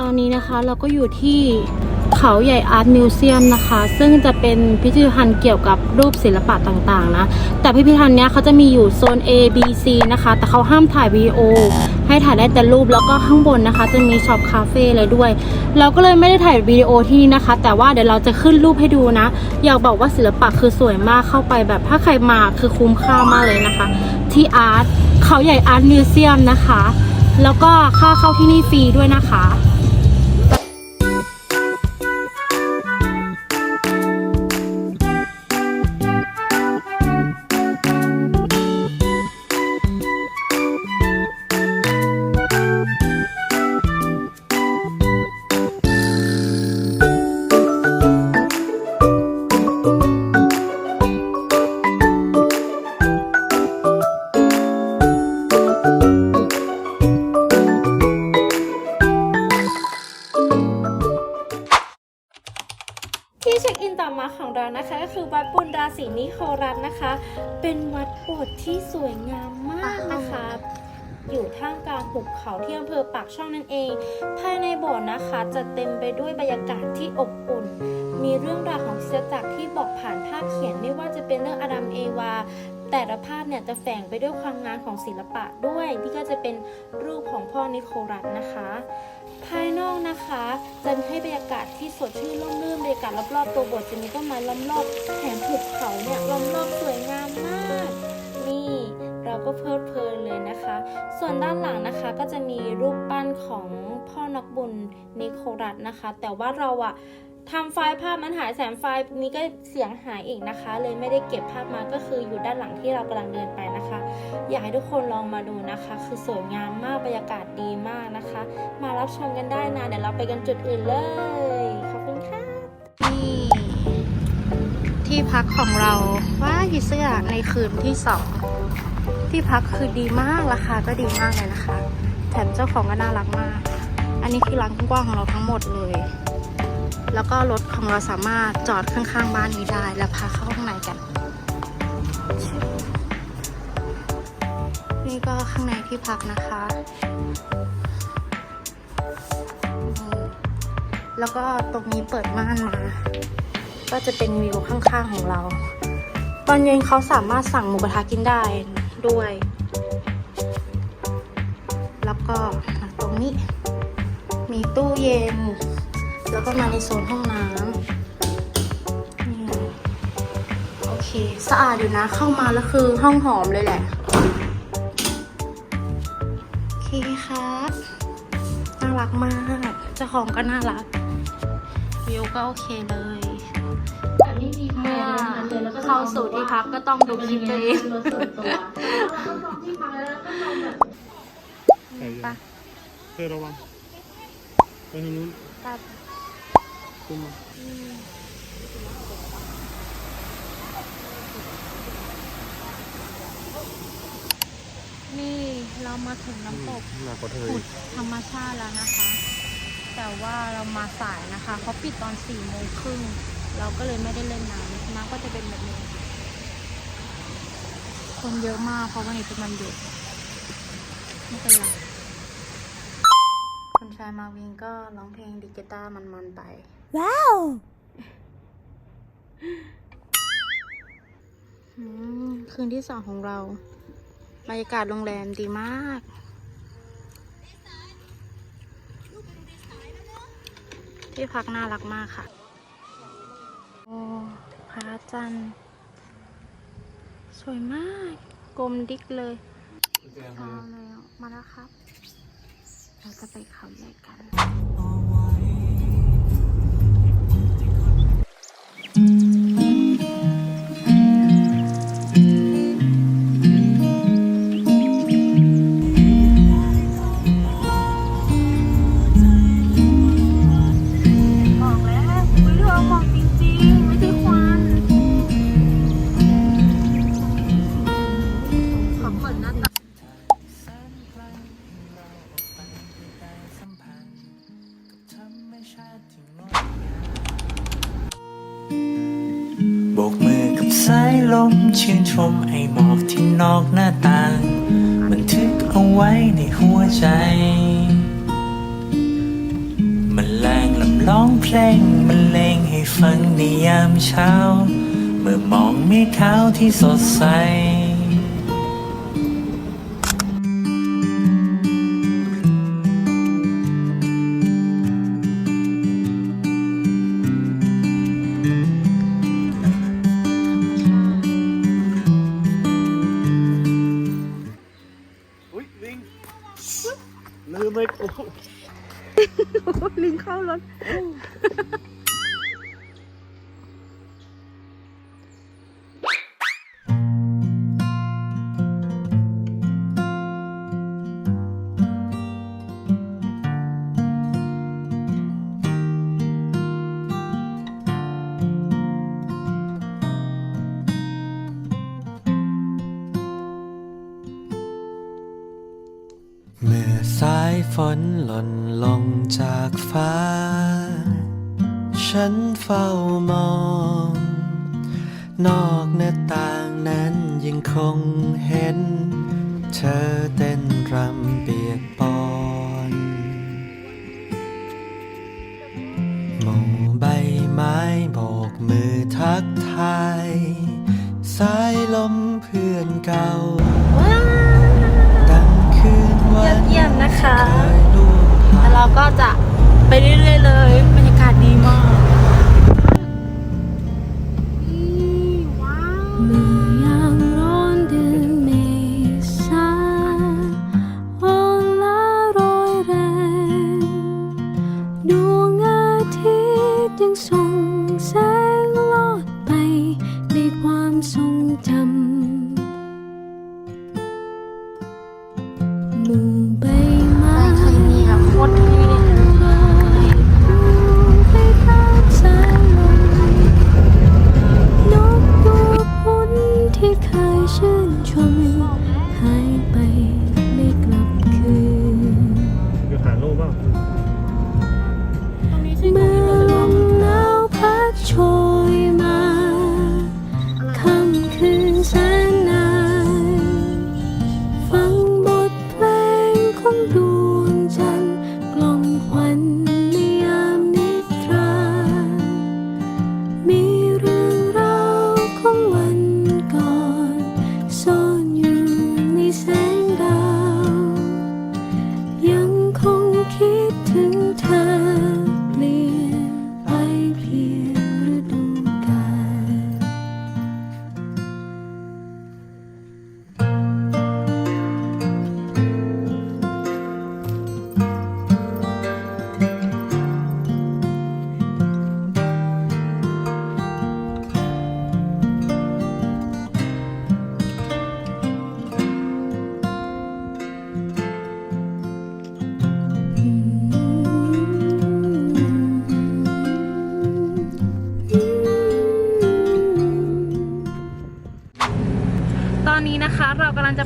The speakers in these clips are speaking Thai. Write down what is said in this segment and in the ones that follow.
ตอนนี้นะคะเราก็อยู่ที่ เขาใหญ่อาร์ตมิวเซียมนะคะ ซึ่งจะเป็นพิพิธภัณฑ์เกี่ยวกับรูปศิลปะต่างๆนะ แต่พิพิธภัณฑ์เนี้ยเขาจะมีอยู่โซน A B C นะคะ แต่เขาห้ามถ่ายวีดีโอให้ถ่ายได้แต่รูปแล้วก็ข้างบนนะคะ จะมีช็อปคาเฟ่เลยด้วย เราก็เลยไม่ได้ถ่ายวิดีโอที่นี่นะคะ แต่ว่าเดี๋ยวเราจะขึ้นรูปให้ดูนะ อยากบอกว่าศิลปะคือสวยมากเข้าไปแบบถ้าใครมาคือคุ้มค่ามากเลยนะคะ ที่อาร์ตเขาใหญ่อาร์ตมิวเซียมนะคะ แล้วก็ค่าเข้าที่นี่ฟรีด้วยนะคะ แล้วนะคะ ก็คือวัดบุญราศีนิโครัตนนะคะ เป็นวัดโบสถ์ที่สวยงามมากนะคะ อยู่ท่ามกลางหุบเขาที่อำเภอปากช่องนั่นเอง ภายในโบสถ์นะคะจะเต็มไปด้วยบรรยากาศที่อบอุ่น มีเรื่องราวของศิลจักรที่บอกผ่านภาพเขียนไม่ว่าจะเป็นเรื่องอดัมเอวา แต่ละภาพเนี่ยจะแฝงไปด้วยความงามของศิลปะด้วยนี่ก็จะเป็นรูปของพ่อนิโครัตนะคะ ภายนอกนะคะจะให้บรรยากาศที่สดชื่นร่มรื่นบรรยากาศรอบๆตัวโบสถ์จะมีต้นไม้ล้อมรอบแถมหุบเขาเนี่ยล้อมรอบสวยงามมาก นี่เราก็เพลิดเพลินเลยนะคะ ส่วนด้านหลังนะคะก็จะมีรูปปั้นของพ่อนักบุญนิโครัตนะคะ แต่ว่าเราอะ ทำไฟล์ภาพมันหายแสงไฟล์นี้ก็เสียงหายอีกนะคะ เลยไม่ได้เก็บภาพมาก็คืออยู่ด้านหลังที่เรากำลังเดินไปนะคะ อยากให้ทุกคนลองมาดูนะคะ คือสวยงามมากบรรยากาศดีมากนะคะ มารับชมกันได้นะเดี๋ยวเราไปกันจุดอื่นเลยขอบคุณค่ะนี่ที่พักของเราว่าผีเสื้อในคืนที่สองที่พักคือดีมากราคาก็ดีมากเลยนะคะ แถมเจ้าของก็น่ารักมาก อันนี้คือร้านกว้างของเราทั้งหมดเลย แล้วก็รถของเราสามารถจอดข้างๆบ้านนี้ได้ แล้วพาเข้าข้างในกัน นี่ก็ข้างในที่พักนะคะ แล้วก็ตรงนี้เปิดม่านมา ก็จะเป็นวิวข้างๆของเรา ตอนเย็นเขาสามารถสั่งหมูกระทะกินได้ด้วย แล้วก็ตรงนี้มีตู้เย็น แล้วก็มาในโซนห้องน้ำนี่โอเค สะอาดอยู่นะ เข้ามาแล้วคือห้องหอมเลยแหละ โอเคครับ น่ารักมากเจ้าของก็น่ารัก วิวก็โอเคเลยแต่ไม่มีใครเมื่อเลยแล้วก็เข้าสู่ที่พักก็ต้องดูคลิปตัวเองรถส่วนตัวแล้วก็จองที่พักแล้วก็จองแบบไปเธอระวังไปทางนู้น ครับขึ้นมานี่เรามาถึงน้ำตกหนักกว่าเธอขุอีดกธรรมชาติแล้วนะคะ แต่ว่าเรามาสายนะคะเขาปิดตอนสี่โมงครึ่งเราก็เลยไม่ได้เล่นน้ำน้ำก็จะเป็นแบบนี้ คนเยอะมากเพราะวันนี้เป็นวันหยุดไม่เป็นไรคุณชายมาวินก็ร้องเพลงดิจิต้ามันๆไป ว้าวคืนที่สองของเรา บรรยากาศโรงแรมดีมาก ที่พักน่ารักมากค่ะ โอ้พระจันทร์สวยมาก กลมดิกเลยเช้าแล้วมาแล้วครับ เราจะไปเขาใหญ่กัน มชื่นชมไอหมอกที่นอกหน้าต่าง บันทึกเอาไว้ในหัวใจ มันแรงลำร้องเพลงมันเลงให้ฟังในยามเช้า เมื่อมองเมฆขาวที่สดใส ฝนหล่นลงจากฟ้า ฉันเฝ้ามอง นอกหน้าต่างนั้นยังคงเห็น เธอเต้นรำเปียกปอนหมู่ใบไม้โบกมือทักทาย สายลมเพื่อนเก่า แล้วเราก็จะไปเรื่อยๆเลย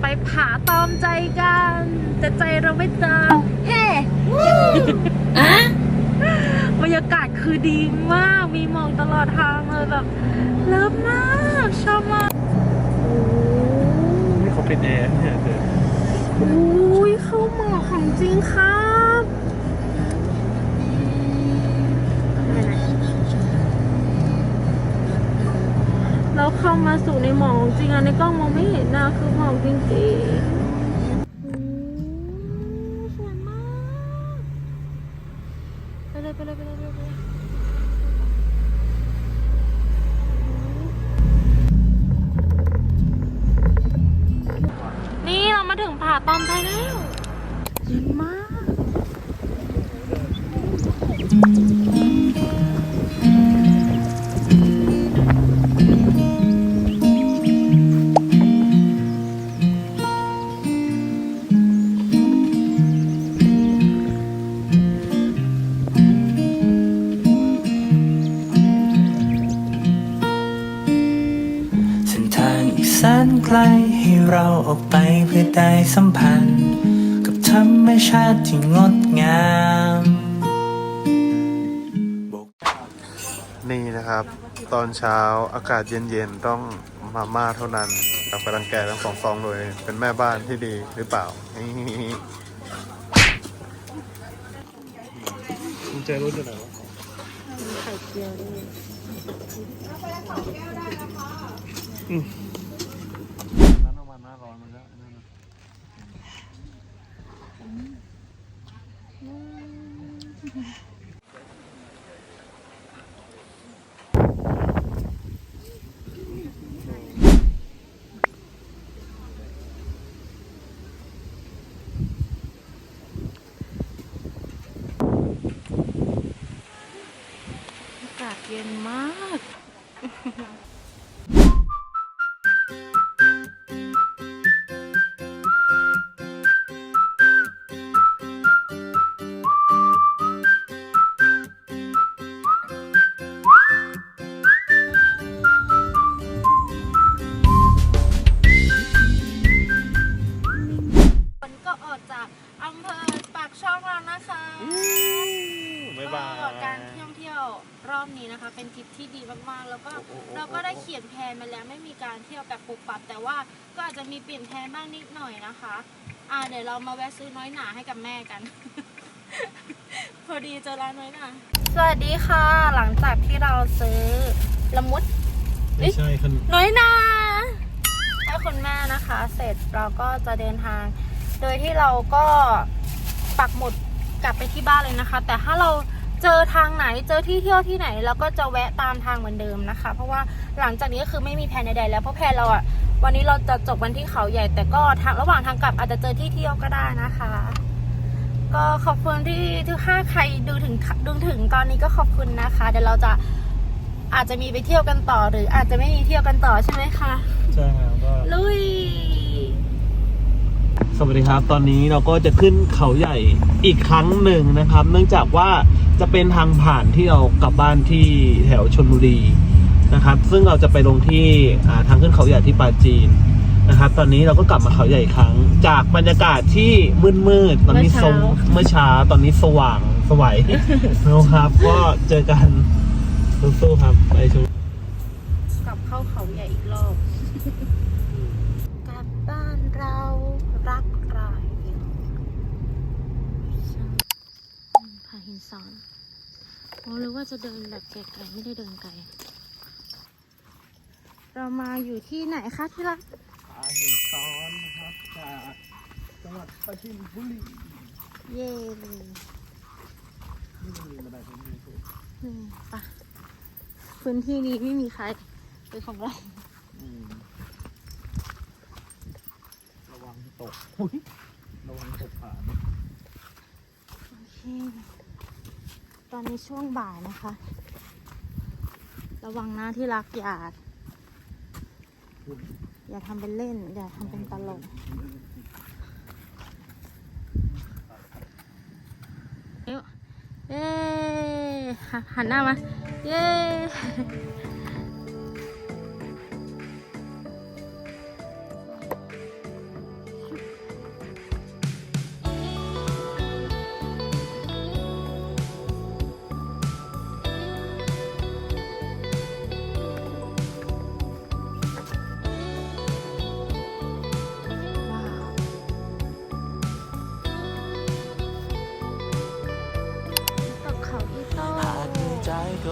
ไปผาตอมใจกัน แต่ใจเราไม่ตามเฮ้บรรยากาศคือดีมาก มีหมอกตลอดทางเลยแบบเลิฟมากชอบมากนี่เขาเป็นแอร์เนี่ยเธออุ้ยเข้าหมอกของจริงครั บเราเข้ามาสู่ในหมอกของจริงอะในกล้องมองไม่เห็นนะคือหมอกจริงๆ ออกไปเพื่อได้สัมพันธ์ กับธรรมชาติที่งดงามนี่นะครับ ตอนเช้าอากาศเย็นๆ ต้องมาม่าเท่านั้นกับกำลังแก่ทั้งสองซองเลย เป็นแม่บ้านที่ดีหรือเปล่านี่คุณเจรู้จะไหนวะไข่เจียวด้วยร้าน น้ำมันหน้าร้อนมันก็นั่นนะอ น่อยนะคะ อ่าเดี๋ยวเรามาแวะซื้อน้อยหนาให้กับแม่กัน พอดีเจอร้านน้อยหนาสวัสดีค่ะ หลังจากที่เราซื้อละมุด ไม่ใช่คันน้อยหนาให้คุณแม่นะคะ เสร็จเราก็จะเดินทาง โดยที่เราก็ปักหมุดกลับไปที่บ้านเลยนะคะ แต่ถ้าเรา เจอทางไหนเจอที่เที่ยวที่ไหนเราก็จะแวะตามทางเหมือนเดิมนะคะ เพราะว่าหลังจากนี้ก็คือไม่มีแผนใดๆแล้วเพราะแผนเราอะวันนี้เราจะจบวันที่เขาใหญ่ แต่ก็ทางระหว่างทางกลับอาจจะเจอที่เที่ยวก็ได้นะคะ ก็ขอบคุณที่ทุกท่าใครดูถึงดูถึงตอนนี้ก็ขอบคุณนะคะ เดี๋ยวเราจะอาจจะมีไปเที่ยวกันต่อหรืออาจจะไม่มีเที่ยวกันต่อใช่ไหมคะใช่ครับก็ลุย สวัสดีครับ ตอนนี้เราก็จะขึ้นเขาใหญ่อีกครั้งหนึ่งนะครับ เนื่องจากว่าจะเป็นทางผ่านที่เรากลับบ้านที่แถวชนบุรีนะครับ ซึ่งเราจะไปลงที่อ่าทางขึ้นเขาใหญ่ที่ปาจีนนะครับ ตอนนี้เราก็กลับมาเขาใหญ่อีกครั้ง จากบรรยากาศที่มืดๆตอนนี้เมื่อเช้าสมเมื่อเช้าตอนนี้สว่างสวัยนะครับ ก็เจอกันสู้ๆครับไปชมกลับเข้าเขาใหญ่อีกรอบ กลับบ้านเรารักรายเดียวผาหินซ้อน โอ้หรือว่าจะเดินแบบไกลๆไม่ได้เดินไกล เรามาอยู่ที่ไหนคะที่รักผาหินซ้อนนะครับจากจังหวัดปราจีนบุรีเย่เลยนี่มันมีบันไดตรงนี้ถูกนี่ปะพื้นที่นี้ไม่มีใครเป็นของเราอืมระวังตกอุ๊ยระวังตกผานะโอเค ตอนนี้ช่วงบ่ายนะคะ ระวังหน้าที่รักอย่าอย่าทำเป็นเล่น อย่าทำเป็นตลกเอ๊ะหันหน้ามา เย้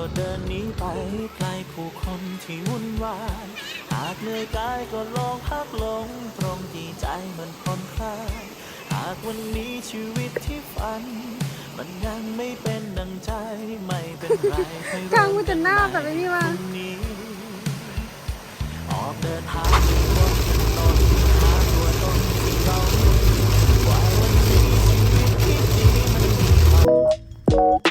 ็เดินหนีไปไกลผู้คนที่วุ่นวายหากเหนื่อยกายก็ลองพักลงตรงที่ใจมันผ่อนคลาย หากวันนี้ชีวิตที่ฝัน มันยังไม่เป็นดังใจไม่เป็นไรให้รู้กันไหไมวันนี้ออกเดินทางบนถนนหาตัวตนที่เราว่าวันนี้ชีวิตที่ดีมันมีความ